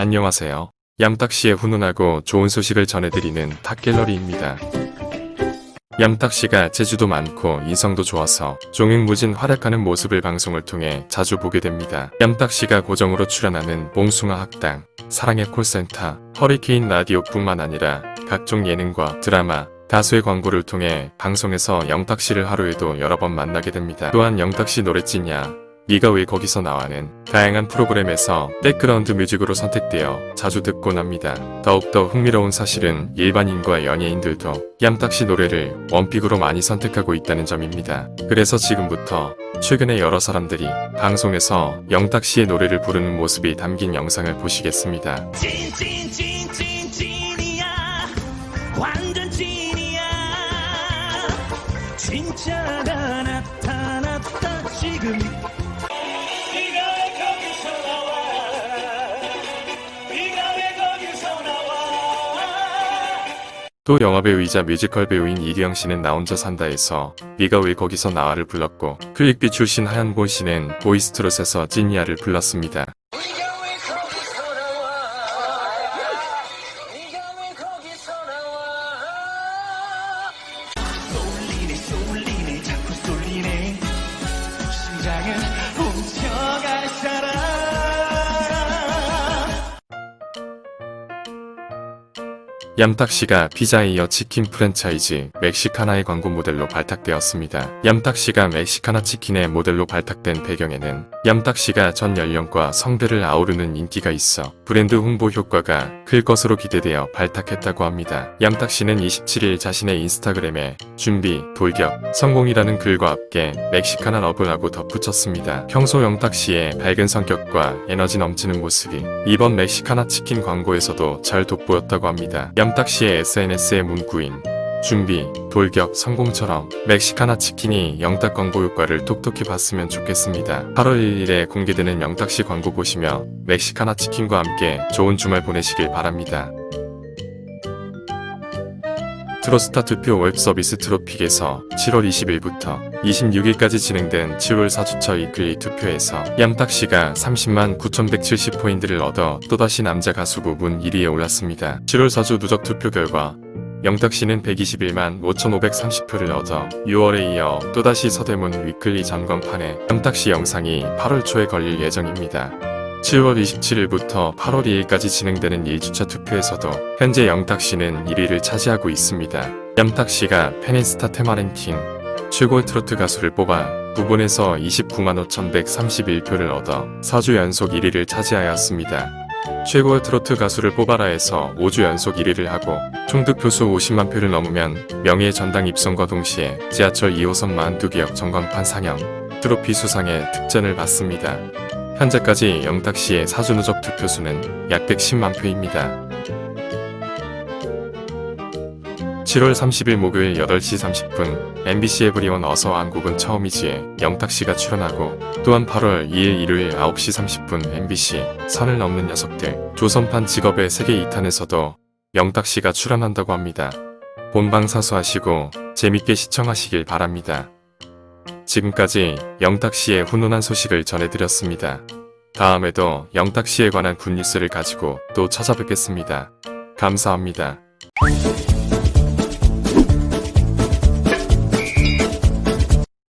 안녕하세요. 얌딱씨의 훈훈하고 좋은 소식을 전해드리는 탑갤러리입니다. 얌딱씨가 재주도 많고 인성도 좋아서 종횡무진 활약하는 모습을 방송을 통해 자주 보게 됩니다. 얌딱씨가 고정으로 출연하는 몽숭아 학당, 사랑의 콜센터, 허리케인 라디오뿐만 아니라 각종 예능과 드라마, 다수의 광고를 통해 방송에서 영탁씨를 하루에도 여러 번 만나게 됩니다. 또한 영탁씨 노래찐이야, 네가 왜 거기서 나와는 다양한 프로그램에서 백그라운드 뮤직으로 선택되어 자주 듣곤 합니다. 더욱더 흥미로운 사실은 일반인과 연예인들도 얌딱씨 노래를 원픽으로 많이 선택하고 있다는 점입니다. 그래서 지금부터 최근에 여러 사람들이 방송에서 영탁씨의 노래를 부르는 모습이 담긴 영상을 보시겠습니다. 찐 찐 찐 찐 찐이야 완전 찐이야 진짜가 나타났다 지금 또 영화배우이자 뮤지컬 배우인 이리영 씨는 나 혼자 산다에서 네가 왜 거기서 나와를 불렀고 클릭비 출신 하얀곤 씨는 보이스트롯에서 찐이야를 불렀습니다. 얌탁 씨가 피자에 이어 치킨 프랜차이즈 멕시카나의 광고 모델로 발탁되었습니다. 얌탁 씨가 멕시카나 치킨의 모델로 발탁된 배경에는 얌탁 씨가 전 연령과 성별을 아우르는 인기가 있어 브랜드 홍보 효과가 클 것으로 기대되어 발탁했다고 합니다. 얌탁 씨는 27일 자신의 인스타그램에 준비, 돌격, 성공이라는 글과 함께 멕시카나 러브라고 덧붙였습니다. 평소 영탁 씨의 밝은 성격과 에너지 넘치는 모습이 이번 멕시카나 치킨 광고에서도 잘 돋보였다고 합니다. 얌탁씨의 SNS의 문구인 준비, 돌격, 성공처럼 멕시카나 치킨이 영탁 광고 효과를 톡톡히 봤으면 좋겠습니다. 8월 1일에 공개되는 영탁 씨 광고 보시며 멕시카나 치킨과 함께 좋은 주말 보내시길 바랍니다. 트로스타 투표 웹 서비스 트로픽에서 7월 20일부터 26일까지 진행된 7월 4주차 위클리 투표에서 얌탁 씨가 30만 9,170포인트를 얻어 또다시 남자 가수 부분 1위에 올랐습니다. 7월 4주 누적 투표 결과 영탁 씨는 121만 5,530표를 얻어 6월에 이어 또다시 서대문 위클리 전광판에 영탁 씨 영상이 8월 초에 걸릴 예정입니다. 7월 27일부터 8월 2일까지 진행되는 1주차 투표에서도 현재 영탁 씨는 1위를 차지하고 있습니다. 영탁 씨가 페니스타 테마 랭킹 최고의 트로트 가수를 뽑아 부분에서 29만 5,131표를 얻어 4주 연속 1위를 차지하였습니다. 최고의 트로트 가수를 뽑아라에서 5주 연속 1위를 하고 총 득표수 50만 표를 넘으면 명예의 전당 입성과 동시에 지하철 2호선 만두기역 전광판 상영 트로피 수상의 특전을 받습니다. 현재까지 영탁씨의 사주 누적 투표수는 약 110만 표입니다. 7월 30일 목요일 8시 30분 MBC 에브리원 어서 한국은 처음이지에 영탁씨가 출연하고 또한 8월 2일 일요일 9시 30분 MBC 선을 넘는 녀석들 조선판 직업의 세계 2탄에서도 영탁씨가 출연한다고 합니다. 본방 사수하시고 재밌게 시청하시길 바랍니다. 지금까지 영탁 씨의 훈훈한 소식을 전해드렸습니다. 다음에도 영탁 씨에 관한 굿뉴스를 가지고 또 찾아뵙겠습니다. 감사합니다.